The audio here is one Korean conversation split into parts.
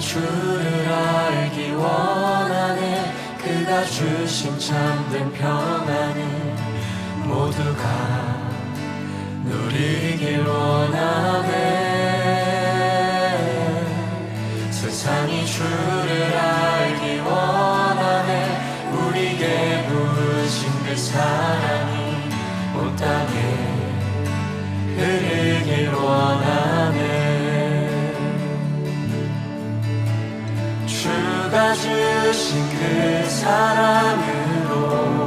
주를 알기 원하네. 그가 주신 참된 평안을 모두가 누리길 원하네. 세상이 주를 알기 원하네. 우리에게 부으신 그 사랑이 온 땅에 흐르길 원하네 주신 그 사랑으로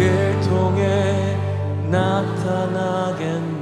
우리를 통해 나타나겠네.